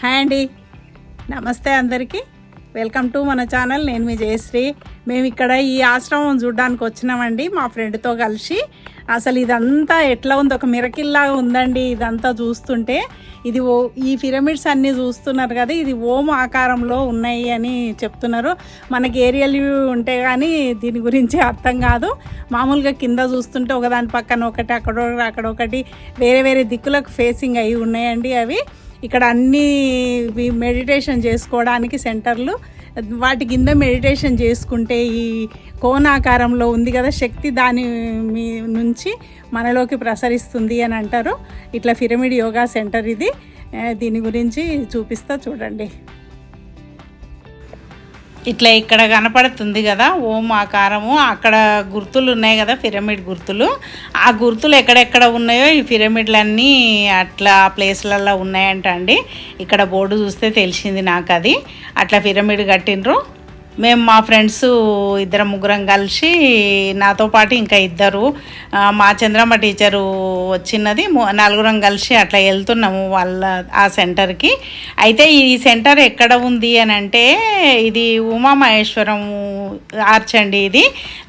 Hi అండి. నమస్తే అందరికీ. వెల్కమ్ టు మన ఛానల్. నేను మీ జయశ్రీ. మేము ఇక్కడ ఈ ఆశ్రమం చూడడానికి వచ్చినామండి. మా ఫ్రెండ్తో కలిసి. అసలు ఇదంతా ఎట్లా ఉంది? ఒక మిరకిల్లాగా ఉందండి ఇదంతా చూస్తుంటే. ఇది ఓ ఈ పిరమిడ్స్ అన్నీ చూస్తున్నారు కదా ఇది ఓం ఆకారంలో ఉన్నాయి అని చెప్తున్నారు. మనకి ఏరియల్ వ్యూ ఉంటే కానీ దీని గురించి అర్థం కాదు. మామూలుగా కింద చూస్తుంటే ఒకదాని పక్కన ఒకటి అక్కడ అక్కడ ఒకటి వేరే వేరే దిక్కులకు ఫేసింగ్ అయి ఉన్నాయండి అవి. ఇక్కడ అన్ని మెడిటేషన్ చేసుకోవడానికి సెంటర్లు. వాటి కింద మెడిటేషన్ చేసుకుంటే ఈ కోణాకారంలో ఉంది కదా శక్తి దాని మీ నుంచి మనలోకి ప్రసరిస్తుంది అని అంటారు. ఇట్లా పిరమిడ్ యోగా సెంటర్ ఇది. దీని గురించి చూపిస్తా చూడండి. ఇట్లా ఇక్కడ కనపడుతుంది కదా ఓం ఆకారము అక్కడ గుర్తులు ఉన్నాయి కదా పిరమిడ్ గుర్తులు. ఆ గుర్తులు ఎక్కడెక్కడ ఉన్నాయో ఈ పిరమిడ్లన్నీ అట్లా ప్లేస్లలో ఉన్నాయంట అండి ఇక్కడ బోర్డు చూస్తే తెలిసింది నాకు అది అట్లా పిరమిడ్ కట్టిండ్రు. మేము మా ఫ్రెండ్స్ ఇద్దరు ముగ్గురం కలిసి నాతో పాటు ఇంకా ఇద్దరు మా చంద్రమ్మ టీచరు వచ్చినది నలుగురం కలిసి అట్లా వెళ్తున్నాము వాళ్ళ ఆ సెంటర్కి. అయితే ఈ సెంటర్ ఎక్కడ ఉంది అని అంటే ఇది ఉమామహేశ్వరం ఆర్చ్ అండి ఇది.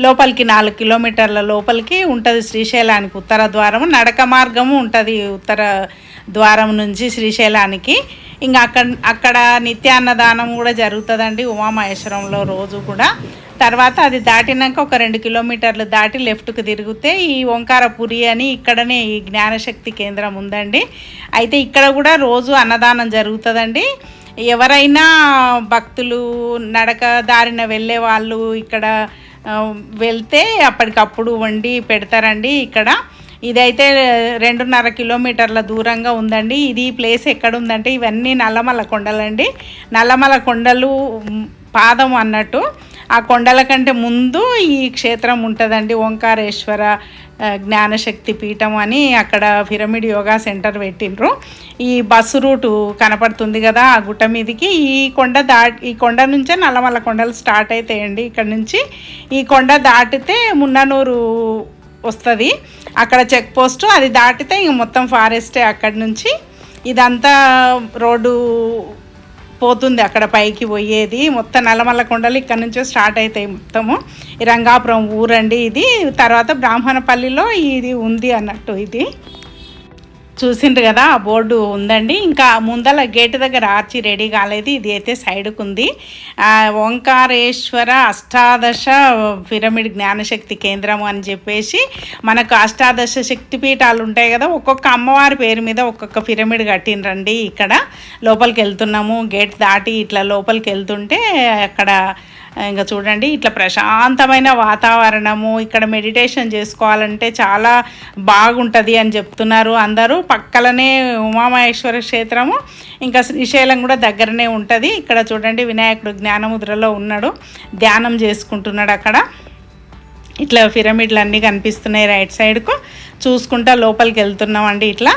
లోపలికి నాలుగు కిలోమీటర్ల లోపలికి ఉంటుంది శ్రీశైలానికి ఉత్తర ద్వారం నడక మార్గము ఉంటుంది ఉత్తర ద్వారం నుంచి శ్రీశైలానికి. ఇంకా అక్కడ అక్కడ నిత్యాన్నదానం కూడా జరుగుతుందండి ఉమామహేశ్వరంలో రోజు కూడా. తర్వాత అది దాటినాక ఒక రెండు కిలోమీటర్లు దాటి లెఫ్ట్కు తిరిగితే ఈ ఓంకారపురి అని ఇక్కడనే ఈ జ్ఞానశక్తి కేంద్రం ఉందండి. అయితే ఇక్కడ కూడా రోజు అన్నదానం జరుగుతుందండి. ఎవరైనా భక్తులు నడక దారిన వెళ్ళే వాళ్ళు ఇక్కడ వెళ్తే అప్పటికప్పుడు వండి పెడతారండి ఇక్కడ. ఇదైతే రెండున్నర కిలోమీటర్ల దూరంగా ఉందండి. ఇది ప్లేస్ ఎక్కడ ఉందంటే ఇవన్నీ నల్లమల కొండలండి. నల్లమల కొండలు పాదం అన్నట్టు. ఆ కొండల కంటే ముందు ఈ క్షేత్రం ఉంటుందండి. ఓంకారేశ్వర జ్ఞానశక్తి పీఠం అని అక్కడ పిరమిడ్ యోగా సెంటర్ పెట్టిండ్రు. ఈ బస్సు రూటు కనపడుతుంది కదా ఆ గుట్ట మీదకి. ఈ కొండ దాటి ఈ కొండ నుంచే నల్లమల్ల కొండలు స్టార్ట్ అవుతాయండి ఇక్కడ నుంచి ఈ కొండ దాటితే మున్ననూరు వస్తుంది. అక్కడ చెక్ పోస్ట్ అది దాటితే ఇంక మొత్తం ఫారెస్టే అక్కడి నుంచి. ఇదంతా రోడ్డు పోతుంది అక్కడ పైకి పోయేది. మొత్తం నల్లమల్ల కొండలు ఇక్కడ నుంచే స్టార్ట్ అవుతాయి మొత్తము. ఈ రంగాపురం ఊరండి ఇది. తర్వాత బ్రాహ్మణపల్లిలో ఇది ఉంది అన్నట్టు ఇది. చూసిండ్రు కదా ఆ బోర్డు ఉందండి. ఇంకా ముందల గేట్ దగ్గర ఆర్చి రెడీ కాలేదు ఇది అయితే సైడ్కు ఉంది ఓంకారేశ్వర అష్టాదశ పిరమిడ్ జ్ఞానశక్తి కేంద్రం అని చెప్పేసి మనకు అష్టాదశ శక్తి పీఠాలు ఉంటాయి కదా ఒక్కొక్క అమ్మవారి పేరు మీద ఒక్కొక్క పిరమిడ్ కట్టిండ్రండి. ఇక్కడ లోపలికి వెళ్తున్నాము గేట్ దాటి ఇట్లా లోపలికి వెళ్తుంటే అక్కడ ఇంకా చూడండి ఇట్లా ప్రశాంతమైన వాతావరణము ఇక్కడ మెడిటేషన్ చేసుకోవాలంటే చాలా బాగుంటుంది అని చెప్తున్నారు అందరూ. పక్కలనే ఉమామహేశ్వర క్షేత్రము ఇంకా శ్రీశైలం కూడా దగ్గరనే ఉంటుంది. ఇక్కడ చూడండి వినాయకుడు జ్ఞానముద్రలో ఉన్నాడు ధ్యానం చేసుకుంటున్నాడు అక్కడ. ఇట్లా పిరమిడ్లు అన్నీ కనిపిస్తున్నాయి రైట్ సైడ్కు. చూసుకుంటా లోపలికి వెళ్తున్నామండి ఇట్లా.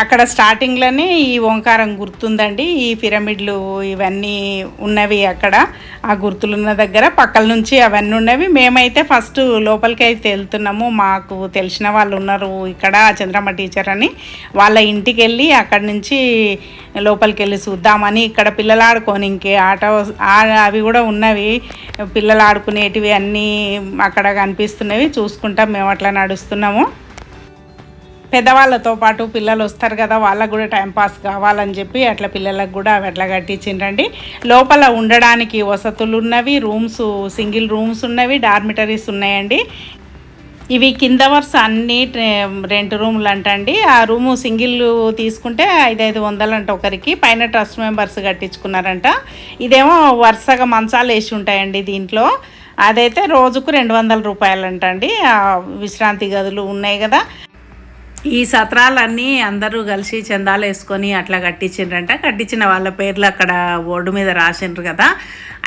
అక్కడ స్టార్టింగ్లోనే ఈ ఓంకారం గుర్తుందండి. ఈ పిరమిడ్లు ఇవన్నీ ఉన్నవి అక్కడ. ఆ గుర్తులున్న దగ్గర పక్కల నుంచి అవన్నీ ఉన్నవి. మేమైతే ఫస్ట్ లోపలికి అయితే వెళ్తున్నాము. మాకు తెలిసిన వాళ్ళు ఉన్నారు ఇక్కడ చంద్రమ్మ టీచర్ అని. వాళ్ళ ఇంటికి వెళ్ళి అక్కడి నుంచి లోపలికి వెళ్ళి చూద్దామని ఇక్కడ పిల్లలు ఆడుకొని ఇంకే ఆట అవి కూడా ఉన్నవి. పిల్లలు ఆడుకునేటివి అన్నీ అక్కడ కనిపిస్తున్నవి. చూసుకుంటాం మేము అట్లా నడుస్తున్నాము. పెద్దవాళ్ళతో పాటు పిల్లలు వస్తారు కదా వాళ్ళకు కూడా టైంపాస్ కావాలని చెప్పి అట్లా పిల్లలకు కూడా అవి అట్లా కట్టించిండ్రండి. లోపల ఉండడానికి వసతులు ఉన్నవి రూమ్స్ సింగిల్ రూమ్స్ ఉన్నవి డార్మిటరీస్ ఉన్నాయండి. ఇవి కింద వరుస అన్ని రెంట్ రూములు అంటండి. ఆ రూము సింగిల్ తీసుకుంటే ఐదైదు వందలు అంట ఒకరికి పైన ట్రస్ట్ మెంబర్స్ కట్టించుకున్నారంట. ఇదేమో వరుసగా మంచాలు వేసి ఉంటాయండి దీంట్లో. అదైతే రోజుకు రెండు వందల రూపాయలు అంటండి విశ్రాంతి గదులు ఉన్నాయి కదా. ఈ సత్రాలన్నీ అందరూ కలిసి చందాలు వేసుకొని అట్లా కట్టించిండ్రంట కట్టించిన వాళ్ళ పేర్లు అక్కడ బోర్డు మీద రాసిండ్రు కదా.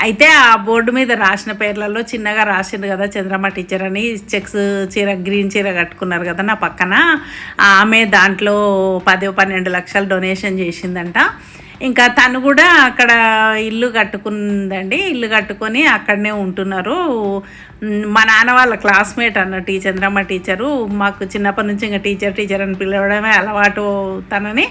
అయితే ఆ బోర్డు మీద రాసిన పేర్లలో చిన్నగా రాసిండ్రు కదా చంద్రమ్మ టీచర్ అని. చెక్స్ చీర గ్రీన్ చీర కట్టుకున్నారు కదా నా పక్కన. ఆమె దాంట్లో పది పన్నెండు లక్షలు డొనేషన్ చేసిందంట. ఇంకా తను కూడా అక్కడ ఇల్లు కట్టుకుందండి. ఇల్లు కట్టుకొని అక్కడనే ఉంటున్నారు. మా నాన్న వాళ్ళ క్లాస్మేట్ అన్నట్టు ఈ చంద్రమ్మ టీచరు మాకు చిన్నప్పటి నుంచి ఇంకా టీచర్ టీచర్ అని పిలవడమే అలవాటు తనని.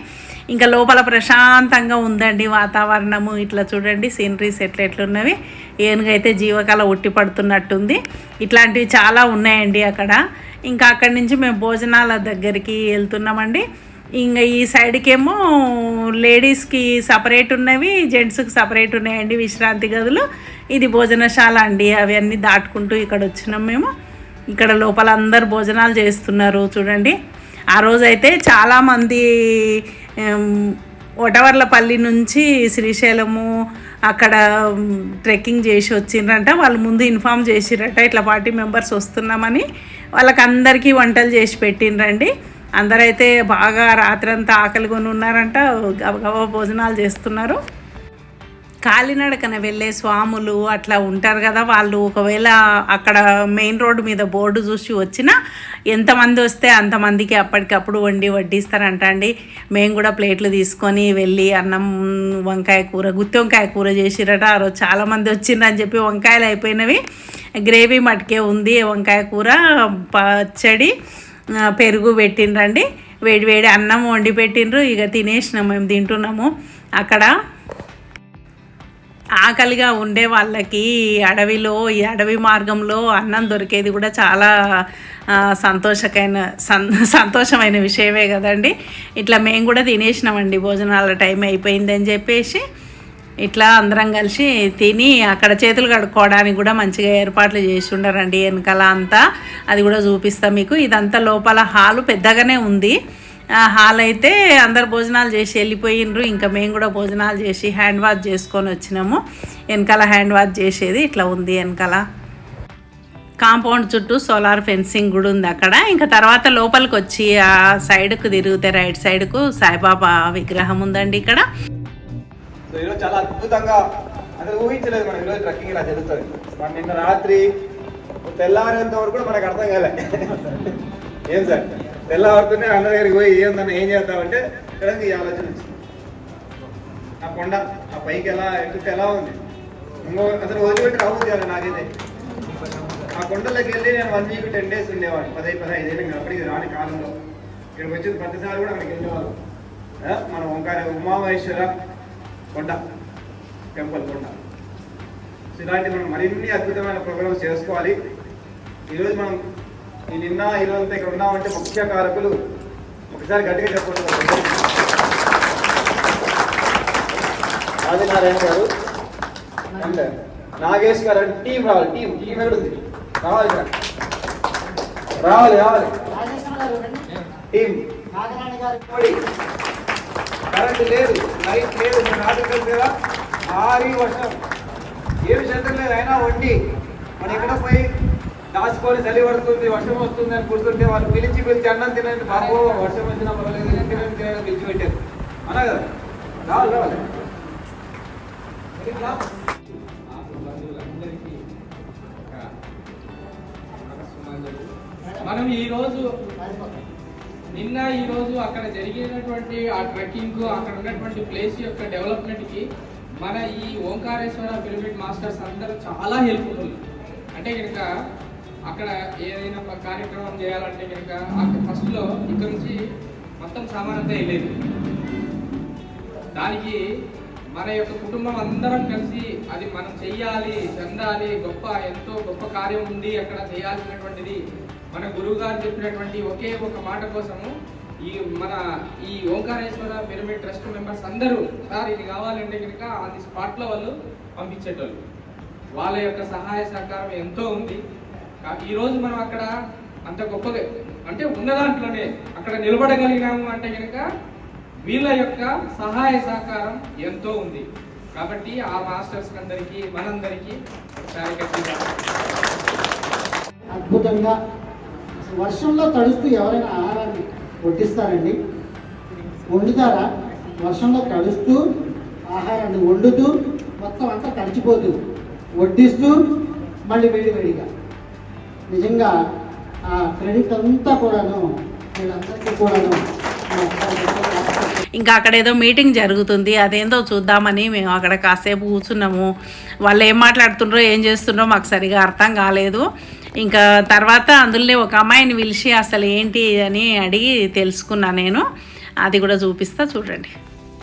ఇంకా లోపల ప్రశాంతంగా ఉందండి వాతావరణము. ఇట్లా చూడండి సీనరీస్ ఎట్లా ఎట్లున్నవి ఏనుగైతే జీవకాల ఉట్టి పడుతున్నట్టుంది. ఇట్లాంటివి చాలా ఉన్నాయండి అక్కడ. ఇంకా అక్కడి నుంచి మేము భోజనాల దగ్గరికి వెళ్తున్నామండి. ఇంకా ఈ సైడ్కేమో లేడీస్కి సపరేట్ ఉన్నవి జెంట్స్కి సపరేట్ ఉన్నాయండి విశ్రాంతి గదులు. ఇది భోజనశాల అండి అవన్నీ దాటుకుంటూ ఇక్కడ వచ్చినాం మేము. ఇక్కడ లోపల అందరు భోజనాలు చేస్తున్నారు చూడండి. ఆ రోజైతే చాలామంది ఒటవర్లపల్లి నుంచి శ్రీశైలము అక్కడ ట్రెక్కింగ్ చేసి వచ్చిండ్రంట. వాళ్ళు ముందు ఇన్ఫామ్ చేసిరట ఇట్లా పార్టీ మెంబర్స్ వస్తున్నామని. వాళ్ళకందరికీ వంటలు చేసి పెట్టిండ్రండి. అందరైతే బాగా రాత్రంతా ఆకలి కొని ఉన్నారంట. గబగబా భోజనాలు చేస్తున్నారు. కాలినడకన వెళ్ళే స్వాములు అట్లా ఉంటారు కదా. వాళ్ళు ఒకవేళ అక్కడ మెయిన్ రోడ్డు మీద బోర్డు చూసి వచ్చినా ఎంతమంది వస్తే అంతమందికి అప్పటికప్పుడు వండి వడ్డిస్తారంట అండి. మేము కూడా ప్లేట్లు తీసుకొని వెళ్ళి అన్నం వంకాయ కూర గుత్తి వంకాయ కూర చేసిరట. ఆ రోజు చాలామంది వచ్చిందని చెప్పి వంకాయలు అయిపోయినవి. గ్రేవీ మటుకే ఉంది వంకాయ కూర పచ్చడి. పెరుగు పెట్టిండ్రండి. వేడి వేడి అన్నం వండి పెట్టిండ్రు. ఇక తినేసినాం మేము తింటున్నాము. అక్కడ ఆకలిగా ఉండే వాళ్ళకి అడవిలో ఈ అడవి మార్గంలో అన్నం దొరికేది కూడా చాలా సంతోషకైన సంతోషమైన విషయమే కదండి. ఇట్లా మేము కూడా తినేసినామండి. భోజనాల టైం అయిపోయిందని చెప్పేసి ఇట్లా అందరం కలిసి తిని అక్కడ చేతులు కడుక్కోవడానికి కూడా మంచిగా ఏర్పాట్లు చేసి ఉండరండి వెనకాల అంతా. అది కూడా చూపిస్తాం మీకు. ఇదంతా లోపల హాలు పెద్దగానే ఉంది. ఆ హాల్ అయితే అందరు భోజనాలు చేసి వెళ్ళిపోయినరు ఇంకా మేము కూడా భోజనాలు చేసి హ్యాండ్ వాష్ చేసుకొని వచ్చినాము. వెనకాల హ్యాండ్ వాష్ చేసేది ఇట్లా ఉంది వెనకాల. కాంపౌండ్ చుట్టూ సోలార్ ఫెన్సింగ్ కూడా ఉంది అక్కడ. ఇంకా తర్వాత లోపలికి వచ్చి ఆ సైడ్కు తిరిగితే రైట్ సైడ్కు సాయిబాబా విగ్రహం ఉందండి ఇక్కడ. సో ఈరోజు చాలా అద్భుతంగా అసలు ఊహించలేదు మనం ఈరోజు ట్రెక్కింగ్ ఇలా జరుగుతుంది. మనం నిన్న రాత్రి తెల్లారేంత వరకు కూడా మనకు అర్థం కాలే. ఏం సార్? తెల్లవారుతూనే అన్న దగ్గరికి పోయి ఏందన్న ఏం చేద్దామంటే ఈ ఆలోచన వచ్చింది. ఆ కొండ ఆ పైకి ఎలా ఎక్కితే ఎలా ఉంది? ఇంకో అసలు వదిలిపెట్టి రావద్దు కదా నాకైతే. ఆ కొండలోకి వెళ్ళి నేను వన్ వీక్ టెన్ డేస్ ఉండేవాడిని. పదహైదు పదహైదు ఏళ్ళు ఇంకా అప్పటికి రాని కాలంలో. ఇక్కడికి వచ్చిన ప్రతిసారి కూడా అక్కడికి వెళ్ళేవాళ్ళు మన ఓంకార ఉమామహేశ్వర కొండ టెంపుల్ కొండ. సో ఇలాంటి మనం మరిన్ని అద్భుతమైన ప్రోగ్రామ్స్ చేసుకోవాలి. ఈరోజు మనం ఈ నిన్న ఈరోజు అంతా ఇక్కడ ఉన్నామంటే ముఖ్య కారకులు ఒకసారి గట్టిగా చెప్పండి ఆదినారాయణ గారు అండ్ నాగేష్ గారు అంటే టీం రావాలి టీం టీం ఎక్కడ ఉంది? రావాలి ఇక్కడ రావాలి రావాలి. టీం. కోడి. కరెంట్ లేదు లైట్ లేదు నేను నాటుకెళ్ళి కదా భారీ వర్షం. ఏమి శబ్దం లేదు అయినా వండి మనం ఎక్కడ పోయి దాచుకొని చలి పడుతుంది వర్షం వస్తుంది అని కూర్చుంటే వాళ్ళు పిలిచి పిలిచి అన్నం తినండి బాబు వర్షం వచ్చినా పర్వాలేదు కానీ తినండి తినండి పిలిచి పెట్టారు. అన్నా కదా? రావాలి రావాలి. మనం ఈ రోజు నిన్న ఈ రోజు అక్కడ జరిగినటువంటి ఆ ట్రెక్కింగ్ అక్కడ ఉన్నటువంటి ప్లేస్ యొక్క డెవలప్మెంట్కి మన ఈ ఓంకారేశ్వర పిరమిడ్ మాస్టర్స్ అందరూ చాలా హెల్ప్ఫుల్ అంటే కనుక అక్కడ ఏదైనా కార్యక్రమం చేయాలంటే కనుక ఫస్ట్లో ఇక్కడ నుంచి మొత్తం సామాన్ అంతా వెళ్ళేది. దానికి మన యొక్క కుటుంబం అందరం కలిసి అది మనం చెయ్యాలి చెందాలి గొప్ప ఎంతో గొప్ప కార్యం ఉంది అక్కడ చేయాల్సినటువంటిది. మన గురువు గారు చెప్పినటువంటి ఒకే ఒక మాట కోసము ఈ మన ఈ ఓంకారేశ్వర పిరమిడ్ ట్రస్ట్ మెంబర్స్ అందరూ సార్ ఇది కావాలంటే కనుక అది స్పాట్లో వాళ్ళు పంపించేటోళ్ళు. వాళ్ళ యొక్క సహాయ సహకారం ఎంతో ఉంది. ఈరోజు మనం అక్కడ అంత గొప్పగా అంటే ఉన్న దాంట్లోనే అక్కడ నిలబడగలిగినాము అంటే కనుక వీళ్ళ యొక్క సహాయ సహకారం ఎంతో ఉంది. కాబట్టి ఆ మాస్టర్స్ అందరికీ మనందరికీ ఒకసారి అద్భుతంగా వర్షంలో తడుస్తూ ఎవరైనా ఆహారాన్ని వడ్డిస్తారండి? వండుతారా? వర్షంలో తడుస్తూ ఆహారాన్ని వండుతూ మొత్తం అంతా తడిచిపోతూ వడ్డిస్తూ మళ్ళీ వేడివేడిగా. నిజంగా ఆ క్రెడిట్ అంతా కూడాను వీళ్ళందరికీ కూడాను ఇంకా అక్కడ ఏదో మీటింగ్ జరుగుతుంది అదేందో చూద్దామని మేము అక్కడ కాసేపు కూర్చున్నాము. వాళ్ళు ఏం మాట్లాడుతుండ్రో ఏం చేస్తుండ్రో మాకు సరిగా అర్థం కాలేదు. ఇంకా తర్వాత అందులోనే ఒక అమ్మాయిని పిలిచి అసలు ఏంటి అని అడిగి తెలుసుకున్నా నేను. అది కూడా చూపిస్తా చూడండి.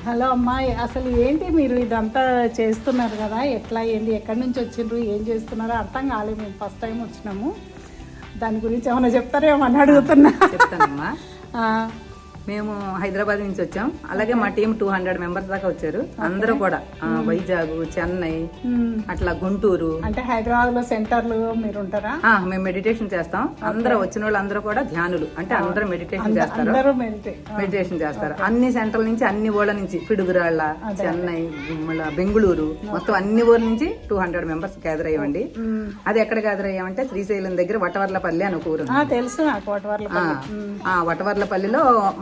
హలో అమ్మాయి అసలు ఏంటి మీరు ఇదంతా చేస్తున్నారు కదా? ఎట్లా ఏంటి ఎక్కడి నుంచి వచ్చిండ్రు? ఏం చేస్తున్నారో అర్థం కాలేదు. మేము ఫస్ట్ టైం వచ్చినాము. దాని గురించి ఏమైనా చెప్తారేమో అని అడుగుతున్నా. చెప్తానమ్మా. మేము హైదరాబాద్ నుంచి వచ్చాం. అలాగే మా టీం టూ హండ్రెడ్ మెంబర్స్ దాకా వచ్చారు. అందరూ కూడా. వైజాగ్ చెన్నై అట్లా గుంటూరు. అంటే హైదరాబాద్లో సెంటర్లు మీరు ఉంటారా? మేము మెడిటేషన్ చేస్తాం. అందరూ వచ్చిన వాళ్ళందరూ కూడా ధ్యానులు. అంటే అందరూ మెడిటేషన్ చేస్తారు. అందరూ మెడిటేషన్ చేస్తారు. అన్ని సెంటర్ల నుంచి అన్ని ఊళ్ళ నుంచి పిడుగురాళ్ళ చెన్నై బెంగళూరు మొత్తం అన్ని ఊర్ల నుంచి టూ హండ్రెడ్ మెంబర్స్ గ్యాదర్ అయ్యామండి. అది ఎక్కడ గ్యాదర్ అయ్యామంటే శ్రీశైలం దగ్గర వటవర్లపల్లి అని ఒక ఊరు. తెలుసు వటవర్లపల్లిలో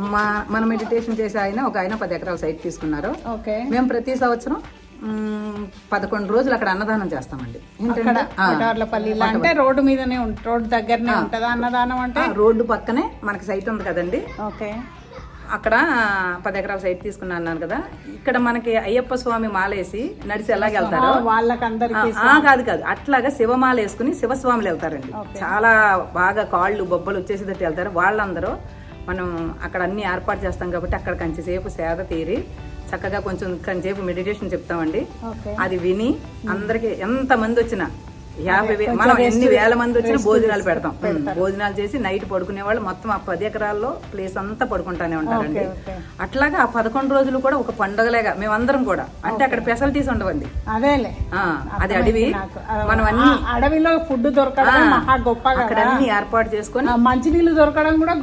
మా మన మెడిటేషన్ చేసే ఆయన ఒక ఆయన పది ఎకరాల సైట్ తీసుకున్నారు. ఓకే. మేము ప్రతి సంవత్సరం పదకొండు రోజులు అక్కడ అన్నదానం చేస్తామండి. అంటే రోడ్డు మీదనే రోడ్డు దగ్గరనే ఉంటుందా అన్నదానం అంటే? రోడ్డు పక్కనే మనకి సైట్ ఉంది కదండి. ఓకే. అక్కడ పది ఎకరాల సైట్ తీసుకున్నా అన్నాను కదా. ఇక్కడ మనకి అయ్యప్ప స్వామి మాలేసి నడిచి ఎలాగెళ్తారో వాళ్ళకందరికి ఆ, ఆ, కాదు కాదు. అట్లాగా శివమాల వేసుకుని శివస్వాములు వెళ్తారండి. చాలా బాగా కాళ్ళు బొబ్బలు వచ్చేసేటట్టు వెళ్తారు. వాళ్ళందరూ మనం అక్కడ అన్ని ఏర్పాటు చేస్తాం కాబట్టి అక్కడ కొంచెంసేపు సేద తీరి చక్కగా కొంచెం కొంచెంసేపు మెడిటేషన్ చెప్తామండి. అది విని అందరికి ఎంత మంది వచ్చినా యాభై వే- మనం ఎన్ని వేల మంది వచ్చినా భోజనాలు పెడతాం. భోజనాలు చేసి నైట్ పడుకునే వాళ్ళు మొత్తం ఆ పది ఎకరాల్లో ప్లేస్ అంతా పడుకుంటానే ఉంటారండి. అట్లాగా ఆ పదకొండు రోజులు కూడా ఒక పండుగలేగా మేమందరం కూడా. అంటే అక్కడ ఫెసిలిటీస్ ఉండవండి. అదేలే. అది అడవి. మనం అన్ని అడవిలో ఫుడ్ దొరకడం అక్కడ అన్ని ఏర్పాటు చేసుకొని మంచినీళ్ళు దొరకడం కూడా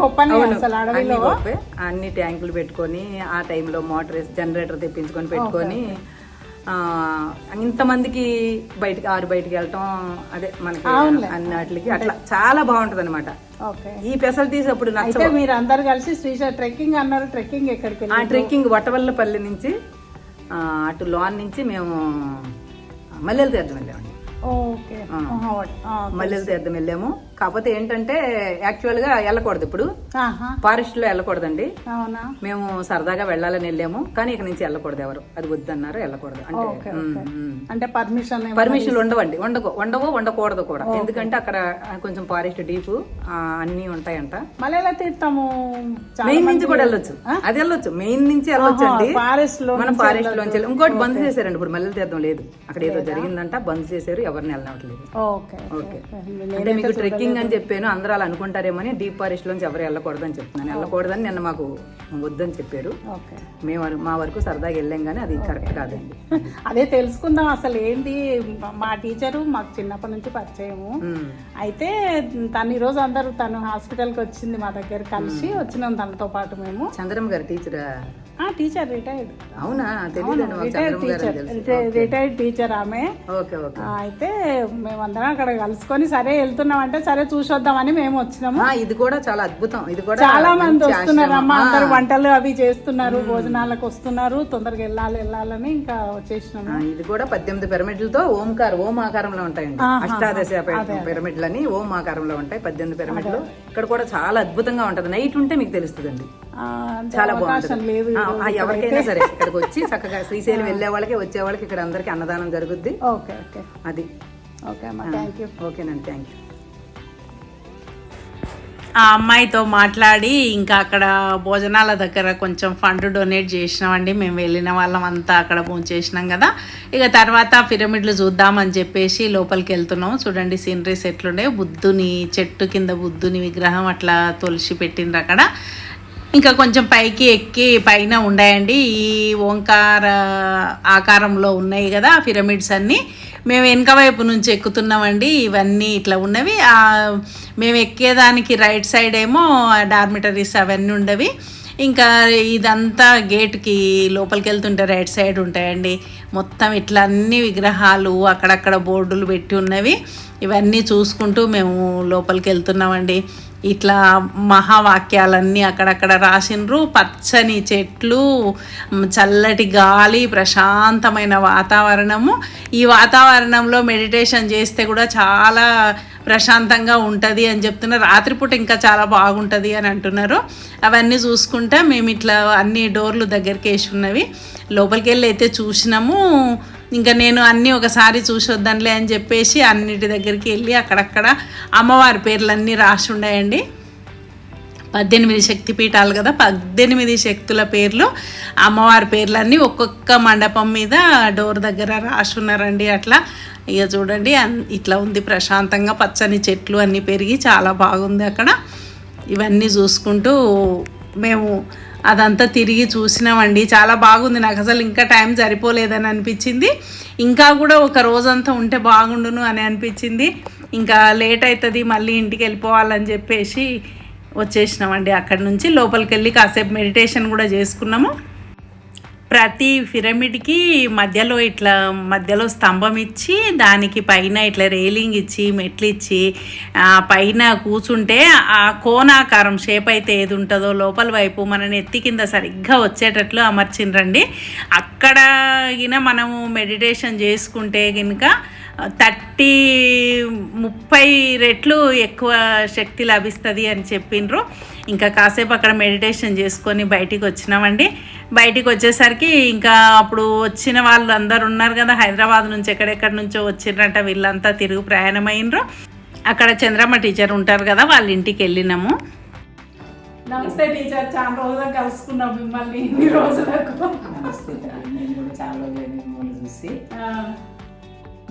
గొప్పే. అన్ని ట్యాంకులు పెట్టుకొని ఆ టైంలో మోటార్ జనరేటర్ తెప్పించుకొని పెట్టుకొని ఇంతమందికి బయటికి ఆరు బయటికి వెళ్ళటం అదే మనకి అన్నిటికి అట్లా చాలా బాగుంటది అనమాట ఓకే. ఈ ఫెసిలిటీస్ అప్పుడు నచ్చవు. మీరు అందరు కలిసి శ్రీశైలం ట్రెక్కింగ్ అన్నారు ట్రెక్కింగ్ ఎక్కడికి ఆ ట్రెక్కింగ్ వటవల్లపల్లి నుంచి అటు లోన్ నుంచి మేము మల్లెల తీర్థం వెళ్ళామండి. మల్లెల తీర్థం వెళ్ళాము. కాకపోతే ఏంటంటే యాక్చువల్గా వెళ్ళకూడదు ఇప్పుడు. ఫారెస్ట్లో వెళ్ళకూడదండి. అవునా? మేము సరదాగా వెళ్ళాలని వెళ్ళాము కానీ ఇక నుంచి వెళ్ళకూడదు ఎవరు. అది వద్దన్నారు వెళ్ళకూడదు. అంటే పర్మిషన్ పర్మిషన్లు ఉండవండి. ఉండకో ఉండవో ఉండకూడదు కూడా. ఎందుకంటే అక్కడ కొంచెం ఫారెస్ట్ డీప్ అన్ని ఉంటాయంట. మళ్ళీ ఎలా తీర్థము మెయిన్ నుంచి కూడా వెళ్ళొచ్చు. అది వెళ్ళొచ్చు. మెయిన్ నుంచి వెళ్ళొచ్చు అండి. ఫారెస్ట్లో మనం ఫారెస్ట్ లోంచి వెళ్ళి- ఇంకోటి బంద్ చేశారండి ఇప్పుడు మల్లెల తీర్థం లేదు. అక్కడ ఏదో జరిగిందంట బంద్ చేశారు ఎవరిని వెళ్ళనట్లేదు ఓకే ఓకే అంటే మీకు ట్రెక్కింగ్ అని చెప్పాను అందరూ అలా అనుకుంటారేమని డీప్ ఫారెస్ట్ లోంచి ఎవరు వెళ్ళకూడదని చెప్తున్నాను. వెళ్ళకూడదని నిన్న మాకు వద్దని చెప్పారు. మేము మా వరకు సరదాగా వెళ్ళాం కానీ అది కరెక్ట్ కాదండి. అదే తెలుసుకుందాం అసలు ఏంటి మా టీచరు మాకు చిన్నప్పటి నుంచి పరిచయము. అయితే తను ఈరోజు అందరూ తను హాస్పిటల్కి వచ్చింది మా దగ్గర కలిసి వచ్చినాం తనతో పాటు మేము. చంద్రమ్మ గారు టీచరా? ఆ టీచర్ రిటైర్డ్. అవునా? Retired teacher. రిటైర్డ్ టీచర్ ఆమె. Okay okay. ఆ, అయితే మేమందరం అక్కడ కలుసుకొని సరే వెళ్తున్నాం అంటే సరే చూసొద్దామని మేము వచ్చినాము. ఇది కూడా చాలా అద్భుతం. ఇది కూడా చాలా మంది వస్తున్నారు. అమ్మ అందరు వంటలు అవి చేస్తున్నారు భోజనాలకు వస్తున్నారు తొందరగా వెళ్ళాలి వెళ్ళాలని ఇంకా వచ్చేసినాము. ఇది కూడా పద్దెనిమిది పిరమిడ్లతో ఓంకార్ ఓం ఆకారంలో ఉంటాయండి. అష్టాదశ పి- పిరమిడ్లు అని ఓం ఆకారంలో ఉంటాయి పద్దెనిమిది పిరమిడ్లు. ఇక్కడ కూడా చాలా అద్భుతంగా ఉంటది. నైట్ ఉంటే మీకు తెలుస్తుందండి. చాలా బాగుంటుంది. ఎవరికైనా సరే ఇక్కడికి వచ్చి చక్కగా శ్రీశైలం వెళ్ళే వాళ్ళకి వచ్చే వాళ్ళకి ఇక్కడ అందరికి అన్నదానం జరుగుద్ది. Okay okay. అది. ఓకే అమ్మ థ్యాంక్ యూ ఓకేనండి థ్యాంక్ యూ ఆ అమ్మాయితో మాట్లాడి ఇంకా అక్కడ భోజనాల దగ్గర కొంచెం ఫండ్ డొనేట్ చేసినామండి. మేము వెళ్ళిన వాళ్ళం అంతా అక్కడ భోంచేసినాం కదా. ఇక తర్వాత పిరమిడ్లు చూద్దామని చెప్పేసి లోపలికి వెళ్తున్నాం. చూడండి సీనరీస్ ఎట్లుండే. బుద్ధుని చెట్టు కింద బుద్ధుని విగ్రహం అట్లా తొలిసి పెట్టిండ్రు అక్కడ. ఇంకా కొంచెం పైకి ఎక్కి పైన ఉన్నాయండి ఈ ఓంకార ఆకారంలో ఉన్నాయి కదా పిరమిడ్స్ అన్నీ. మేము వెనక వైపు నుంచి ఎక్కుతున్నామండి. ఇవన్నీ ఇట్లా ఉన్నవి. మేము ఎక్కేదానికి రైట్ సైడ్ ఏమో డార్మిటరీస్ అవన్నీ ఉండవి. ఇంకా ఇదంతా గేట్కి లోపలికి వెళ్తుంటే రైట్ సైడ్ ఉంటాయండి. మొత్తం ఇట్లా అన్ని విగ్రహాలు అక్కడక్కడ బోర్డులు పెట్టి ఉన్నవి. ఇవన్నీ చూసుకుంటూ మేము లోపలికి వెళ్తున్నామండి ఇట్లా మహావాక్యాలన్నీ అక్కడక్కడ రాసిండ్రు. పచ్చని చెట్లు చల్లటి గాలి ప్రశాంతమైన వాతావరణము. ఈ వాతావరణంలో మెడిటేషన్ చేస్తే కూడా చాలా ప్రశాంతంగా ఉంటుంది అని చెప్తున్నారు. రాత్రిపూట ఇంకా చాలా బాగుంటుంది అని అంటున్నారు. అవన్నీ చూసుకుంటా మేము ఇట్లా అన్ని డోర్లు దగ్గరికి వేసి ఉన్నవి. లోపలికి వెళ్ళి అయితే చూసినాము. ఇంకా నేను అన్నీ ఒకసారి చూసొద్దాంలే అని చెప్పేసి అన్నిటి దగ్గరికి వెళ్ళి అక్కడక్కడ అమ్మవారి పేర్లన్నీ రాసి ఉన్నాయండి పద్దెనిమిది శక్తి పీఠాలు కదా పద్దెనిమిది శక్తుల పేర్లు అమ్మవారి పేర్లన్నీ ఒక్కొక్క మండపం మీద డోర్ దగ్గర రాసి ఉన్నారండి అట్లా. ఇక చూడండి అన్- ఇట్లా ఉంది ప్రశాంతంగా పచ్చని చెట్లు అన్నీ పెరిగి చాలా బాగుంది అక్కడ. ఇవన్నీ చూసుకుంటూ మేము అదంతా తిరిగి చూసినామండి. చాలా బాగుంది. నాకు అసలు ఇంకా టైం సరిపోలేదని అనిపించింది. ఇంకా కూడా ఒక రోజంతా ఉంటే బాగుండును అని అనిపించింది. ఇంకా లేట్ అవుతుంది మళ్ళీ ఇంటికి వెళ్ళిపోవాలని చెప్పేసి వచ్చేసినామండి. అక్కడి నుంచి లోపలికి వెళ్ళి కాసేపు మెడిటేషన్ కూడా చేసుకున్నాము. ప్రతి పిరమిడ్కి మధ్యలో ఇట్లా మధ్యలో స్తంభం ఇచ్చి దానికి పైన ఇట్లా రేలింగ్ ఇచ్చి మెట్లు ఇచ్చి పైన కూర్చుంటే ఆ కోణాకారం షేప్ అయితే ఏది ఉంటుందో లోపల వైపు మన నెత్తి కింద సరిగ్గా వచ్చేటట్లు అమర్చిండ్రండి. అక్కడ గిన మనము మెడిటేషన్ చేసుకుంటే కనుక థర్టీ ముప్పై రెట్లు ఎక్కువ శక్తి లభిస్తుంది అని చెప్పిండ్రు ఇంకా కాసేపు అక్కడ మెడిటేషన్ చేసుకొని బయటికి వచ్చినామండి. బయటికి వచ్చేసరికి ఇంకా అప్పుడు వచ్చిన వాళ్ళు అందరు ఉన్నారు కదా హైదరాబాద్ నుంచి ఎక్కడెక్కడి నుంచో వచ్చిండ్రంట వీళ్ళంతా తిరుగు ప్రయాణమైనరు అక్కడ చంద్రమ్మ టీచర్ ఉంటారు కదా వాళ్ళ ఇంటికి వెళ్ళినాము. నమస్తే టీచర్ చాలా రోజులు కలుసుకున్నాం మిమ్మల్ని ఇన్ని రోజులకు. చాలా చూసి. ఆ,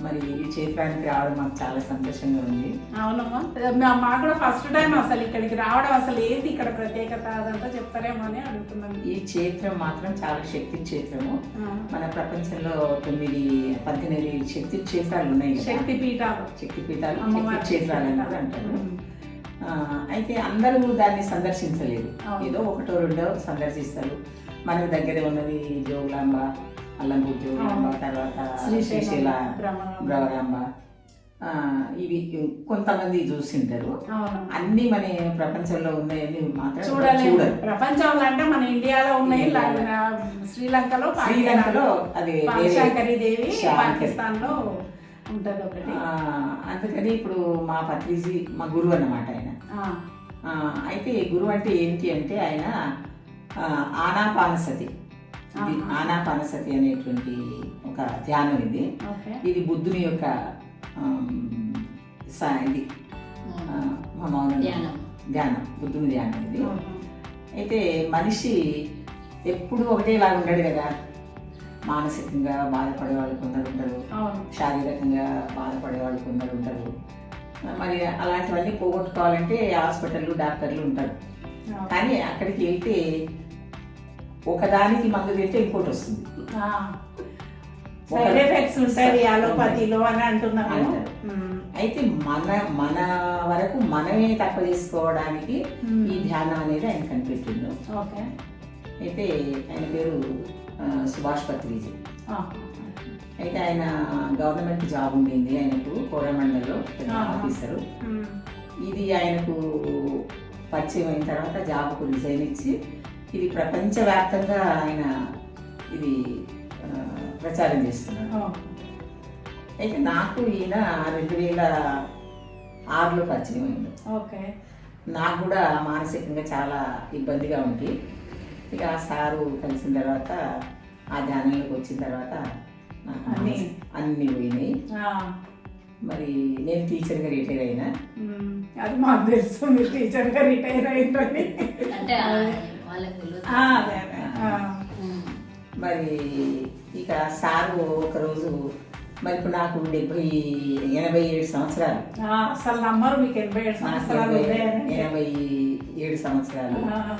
మరి ఈ క్షేత్రానికి రావడం మాకు చాలా సంతోషంగా ఉంది. అవునమ్మా. మా- మాకు కూడా ఫస్ట్ టైం అసలు ఇక్కడికి రావడం అసలు ఏంటి ఇక్కడ ప్రత్యేకత అదంతా చెప్తారేమో అని అడుగుతున్నాను ఈ క్షేత్రం మాత్రం చాలా శక్తి క్షేత్రము. మన ప్రపంచంలో తొమ్మిది పద్దెనిమిది శక్తి క్షేత్రాలు ఉన్నాయి శక్తి పీఠాలు. శక్తి పీఠాలు శక్తి క్షేత్రాలు అంటారు. అయితే అందరూ దాన్ని సందర్శించలేరు అవును. ఏదో ఒకటో రెండో సందర్శిస్తారు. మనకు దగ్గర ఉన్నది జోగులాంబ అవును. తర్వాత శ్రీశైలం, ఆ, ఇవి కొంతమంది చూసింటారు. అన్ని మన ప్రపంచంలో ఉన్నాయని మాత్రం చూడలేదు ప్రపంచంలో అంటే మన ఇండియాలో ఉన్నాయి శ్రీలంకలో శ్రీలంకలో అది దేవి. పాకిస్తాన్లో ఉంటది ఒకటి. అందుకని ఇప్పుడు మా పత్రిజీ మా గురువు అన్నమాట ఆయన. అయితే గురువు అంటే ఏంటి అంటే ఆయన ఆనాపానసతి. ఇది. ఆనాపానసతి అనేటువంటి ఒక ధ్యానం ఇది. ఇది బుద్ధుని యొక్క ఇది మౌనం ధ్యానం. బుద్ధుని ధ్యానం ఇది. అయితే మనిషి ఎప్పుడు ఒకటేలాగా ఉండడు కదా. మానసికంగా బాధపడే వాళ్ళు కొందరు ఉంటారు. శారీరకంగా బాధపడే వాళ్ళు కొందరు ఉంటారు. మరి అలాంటివన్నీ పోగొట్టుకోవాలంటే హాస్పిటల్ డాక్టర్లు ఉంటారు. కానీ అక్కడికి వెళ్తే ఒకదానికి మందు తింటే ఇంకోటి వస్తుంది. సైడ్ ఎఫెక్ట్స్ ఉంటాయి అలోపతిలో అని. అయితే మన మన వరకు మనమే తక్కువ చేసుకోవడానికి Hmm. ఈ ధ్యానం అనేది ఆయన కనిపెట్టిండు ఓకే అయితే ఆయన పేరు సుభాష్ పత్రిజీ. అయితే ఆయన గవర్నమెంట్ జాబ్ ఉండింది ఆయనకు కోరమండల్లో ఆహా. ఆఫీసరు. ఇది ఆయనకు పరిచయం అయిన తర్వాత జాబ్కు రిజైన్ ఇచ్చి ఇది ప్రపంచవ్యాప్తంగా ఆయన ఇది ప్రచారం చేస్తున్నాడు ఓ. అయితే నాకు ఈయన రెండు వేల ఆరులో పరిచయం అయింది ఓకే నాకు కూడా మానసికంగా చాలా ఇబ్బందిగా ఉంది ఇక ఆ సారు కలిసిన తర్వాత ఆ ధ్యానంలోకి వచ్చిన తర్వాత నాకు అన్నీ. అన్నీ పోయినాయి. మరి నేను టీచర్గా రిటైర్ అయినా. అది మాకు తెలుసు మీరు టీచర్గా రిటైర్ అయిందని అంటే. మరి ఇక సారు ఒకరోజు మరి ఇప్పుడు నాకు డెబ్బై ఎనభై ఏడు సంవత్సరాలు. ఆ, అసలు నమ్మరు మీకు ఎనభై ఏడు సంవత్సరాలు ఎనభై ఏడు సంవత్సరాలు. ఆ.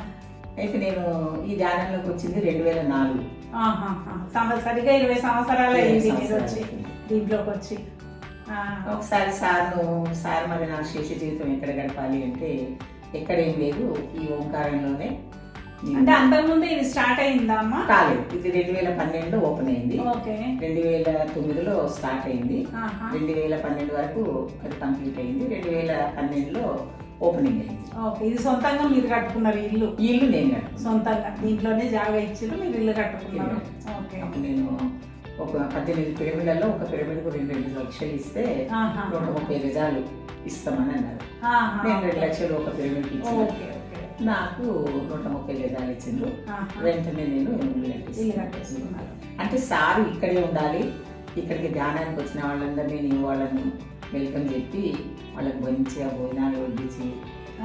అయితే నేను ఈ ధ్యానంలోకి వచ్చింది రెండు వేల నాలుగు. ఆహాహా. సంవ- సరిగా ఇరవై సంవత్సరాలు. దీంట్లోకి వచ్చి. ఆ. ఒకసారి సార్ను సార్ మరి నా శేష జీవితం ఎక్కడ గడపాలి అంటే ఎక్కడేం లేదు ఈ ఓంకారంలోనే అంటే అంతకుముందు ఇది స్టార్ట్ అయిందా అమ్మా? కాలేదు. ఇది రెండు వేల పన్నెండులో ఓపెన్ అయింది. ఓకే. రెండు వేల తొమ్మిదిలో స్టార్ట్ అయింది. రెండు వేల పన్నెండు వరకు అది కంప్లీట్ అయింది. రెండు వేల పన్నెండులో ఓపెనింగ్ అయింది. ఓకే. ఇది సొంతంగా మీరు కట్టుకున్నారు ఇల్లు? ఇల్లు నేను సొంతంగా. దీంట్లోనే జాగా ఇచ్చారు మీరు ఇల్లు కట్టుకున్నారు. ఓకే. నేను ఒక పద్దెనిమిది పిరమిడ్లలో ఒక పిరమిడ్కు రెండు రెండు లక్షలు ఇస్తే. నూట ముప్పై గజాలు ఇస్తామని అన్నారు. నేను రెండు లక్షలు ఒక పిరమిడ్కి ఇచ్చిన. ఓకే. నాకు నూట ముప్పై గజాలు ఇచ్చిండ్రు. వెంటనే నేను అంటే సారు ఇక్కడే ఉండాలి. ఇక్కడికి ధ్యానానికి వచ్చిన వాళ్ళందరినీ నేను వాళ్ళని వెల్కమ్ చెప్పి వాళ్ళకి మంచిగా భోజనాలు వడ్డించి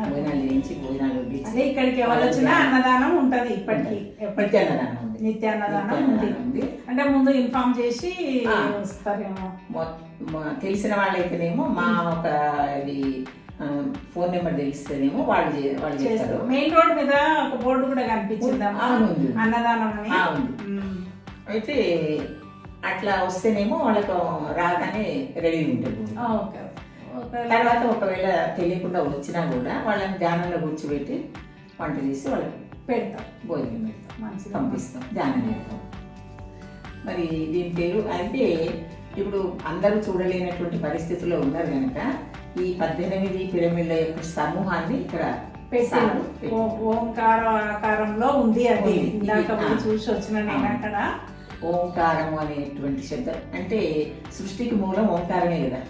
భోజనాలు చేయించి భోజనాలు వడ్డించి. ఇక్కడికి ఎవరు వచ్చినా అన్నదానం ఉంటది ఇప్పటికి. ఎప్పటికీ నిత్యాన్నదానం ఉంది. నిత్య అన్నదానం ఉంది. అంటే ముందు ఇన్ఫార్మ్ చేసి. వస్తారేమో. తెలిసిన వాళ్ళైతేనేమో మా ఒక ఇది ఫోన్ నెంబర్ తెలిస్తేనేమో వాళ్ళు వాళ్ళు చేస్తారు. మెయిన్ రోడ్ మీద ఒక బోర్డు కూడా ఉంది. అన్నదానం. అయితే అట్లా వస్తేనేమో వాళ్ళకు రాగానే రెడీ ఉంటుంది. ఆ, ఓకే ఓకే. తర్వాత ఒకవేళ తెలియకుండా వచ్చినా కూడా వాళ్ళని ధ్యానంలో కూర్చోబెట్టి వంట చేసి వాళ్ళకి పెడతాం. భోజనం పెడతాం. పంపిస్తాం. ధ్యానం చేస్తాం. మరి దీని పేరు అయితే ఇప్పుడు అందరూ చూడలేనటువంటి పరిస్థితుల్లో ఉన్నారు కనుక ఈ పద్దెనిమిది పిరమిడ్ల యొక్క సమూహాన్ని ఇక్కడ పెట్టాను ఓంకార ఆకారంలో ఉంది అది. ఇందాక. చూసి వచ్చిన నేను. అక్కడ ఓంకారం అనేటువంటి శబ్దం అంటే సృష్టికి మూలం ఓంకారమే కదా.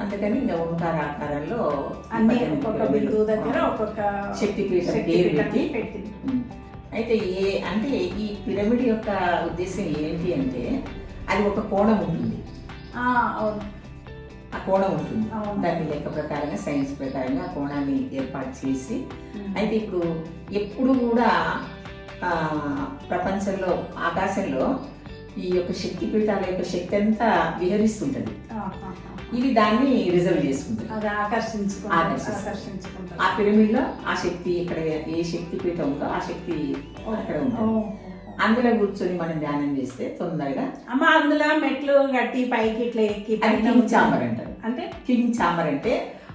అందుకని ఇంకా ఓంకార ఆకారంలో అన్ని ఒక్కొక్క. బిందువు దగ్గర. ఒక్కొక్క శక్తి పెట్టి. అయితే ఏ అంటే ఈ పిరమిడ్ యొక్క ఉద్దేశం ఏంటి అంటే అది ఒక కోణం ఉంటుంది కోణం ఉంటుంది. దాని లెక్క ప్రకారంగా సైన్స్ ప్రకారంగా ఆ కోణాన్ని ఏర్పాటు చేసి. అయితే ఇప్పుడు ఎప్పుడు కూడా ఆ, ప్రపంచంలో ఆకాశంలో ఈ యొక్క శక్తి పీఠాల యొక్క శక్తి అంతా విహరిస్తుంటది. ఇది దాన్ని రిజర్వ్ చేసుకుంటుంది. ఆకర్షించుకుంటారు ఆ పిరమిడ్లో ఆ శక్తి ఇక్కడ ఏ శక్తి పీఠం ఉందో ఆ శక్తి అక్కడ ఉంటుంది. అందులో కూర్చొని మనం ధ్యానం చేస్తే తొందరగా అమ్మ అందులో మెట్లు కట్టి పైకి ఇట్లా ఎక్కి అది కింగ్ చాంబర్ అంటారు అంటే కింగ్ చాంబర్ అంటే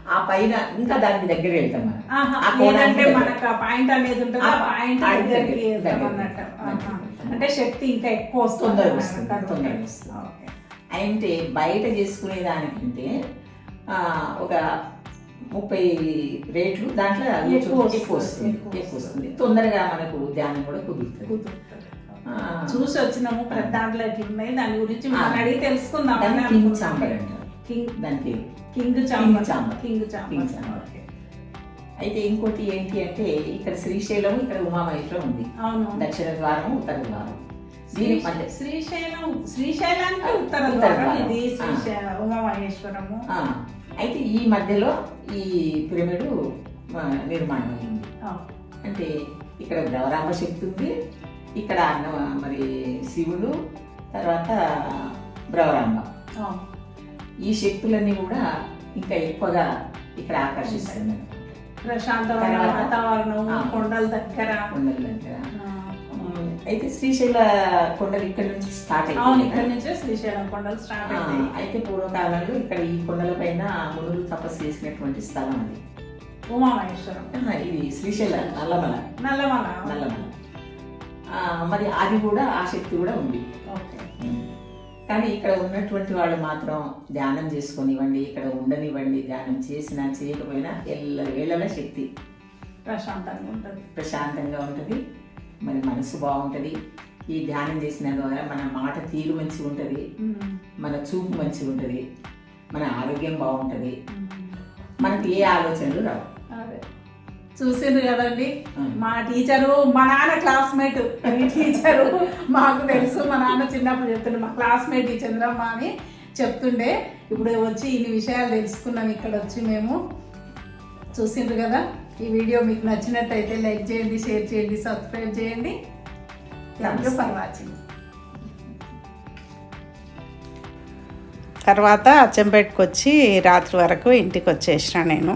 ఆ పైన ఇంకా దానికి దగ్గర వెళ్తాం మనం దగ్గర. మనకు ఆ పాయింట్ అనేది ఉంటుంది ఆ పాయింట్ దగ్గరికి వెళ్తాం. అన్నట్టు. అంటే శక్తి ఇంకా ఎక్కువ వస్తుంది తొందరగా. వస్తుంది. తొందరగా వస్తుంది. అంటే బయట చేసుకునే దానికంటే ఒక ముప్పై రేట్లు దాంట్లో ఎక్కువ వస్తుంది, ఎక్కువ వస్తుంది తొందరగా మనకు ధ్యానం కూడా కుదురుతుంది చూసి వచ్చినాము ప్రతి దాంట్లో ఉన్నాయి దాని గురించి. మనం అడిగి తెలుసుకుందాం కింగ్. చాంబర్ అంటారు కింగ్ దాని పేరు king chamber chamber. King chamber chamber. అయితే ఇంకోటి ఏంటి అంటే ఇక్కడ శ్రీశైలం ఇక్కడ ఉమామహేశ్వరం ఉంది అవును దక్షిణ ద్వారం ఉత్తర ద్వారం శ్రీశైలం శ్రీశైలానికి ఉత్తర ద్వారం. ఇది. శ్రీశైలం ఉమామహేశ్వరము అయితే ఈ మధ్యలో ఈ పిరమిడ్ నిర్మాణం అయింది. అంటే ఇక్కడ ద్రవరామ శక్తి ఉంది ఇక్కడ అన్న మరి శివుడు తర్వాత బ్రవరాంబ. ఈ శక్తులన్నీ కూడా ఇంకా ఎక్కువగా ఇక్కడ ఆకర్షిస్తుంది ప్రశాంతమైన? వాతావరణం. కొండల దగ్గర. కొండల దగ్గర. అయితే శ్రీశైల కొండలు ఇక్కడ నుంచి స్టార్ట్ అవును అయ్యింది ఇక్కడ నుంచే శ్రీశైలం కొండలు స్టార్ట్ అవుతాయి అయితే పూర్వకాలంలో ఇక్కడ ఈ కొండల పైన మునులు తపస్సు చేసినటువంటి స్థలం అది. ఉమామహేశ్వరం. ఇది శ్రీశైల నల్లమల. నల్లమల. నల్లమల. మరి అది కూడా ఆ శక్తి కూడా ఉంది. కానీ ఇక్కడ ఉన్నటువంటి వాళ్ళు మాత్రం ధ్యానం చేసుకొనివ్వండి ఇక్కడ ఉండనివ్వండి ధ్యానం చేసినా చేయకపోయినా ఎల్ల వేళల శక్తి. ప్రశాంతంగా ఉంటుంది. ప్రశాంతంగా ఉంటుంది. మరి మనసు బాగుంటుంది. ఈ ధ్యానం చేసిన ద్వారా మన మాట తీరు మంచిగా ఉంటుంది. మన చూపు మంచిగా ఉంటుంది. మన ఆరోగ్యం బాగుంటుంది. మనకి ఏ ఆలోచనలు రావు. చూసిండ్రు కదండి. మా టీచరు మా నాన్న క్లాస్మేట్. ఈ టీచరు మాకు తెలుసు మా నాన్న చిన్నప్పుడు చెప్తుండే మా క్లాస్మేట్ ఈ చంద్రమ్మ అని చెప్తుండే. ఇప్పుడు వచ్చి ఇన్ని విషయాలు తెలుసుకున్నాం ఇక్కడ వచ్చి మేము. చూసిండ్రు కదా ఈ వీడియో మీకు నచ్చినట్టయితే లైక్ చేయండి షేర్ చేయండి సబ్స్క్రైబ్ చేయండి. థ్యాంక్ యూ ఫర్ వాచింగ్ తర్వాత అచ్చంపేటకు వచ్చి రాత్రి వరకు ఇంటికి వచ్చేసిన నేను.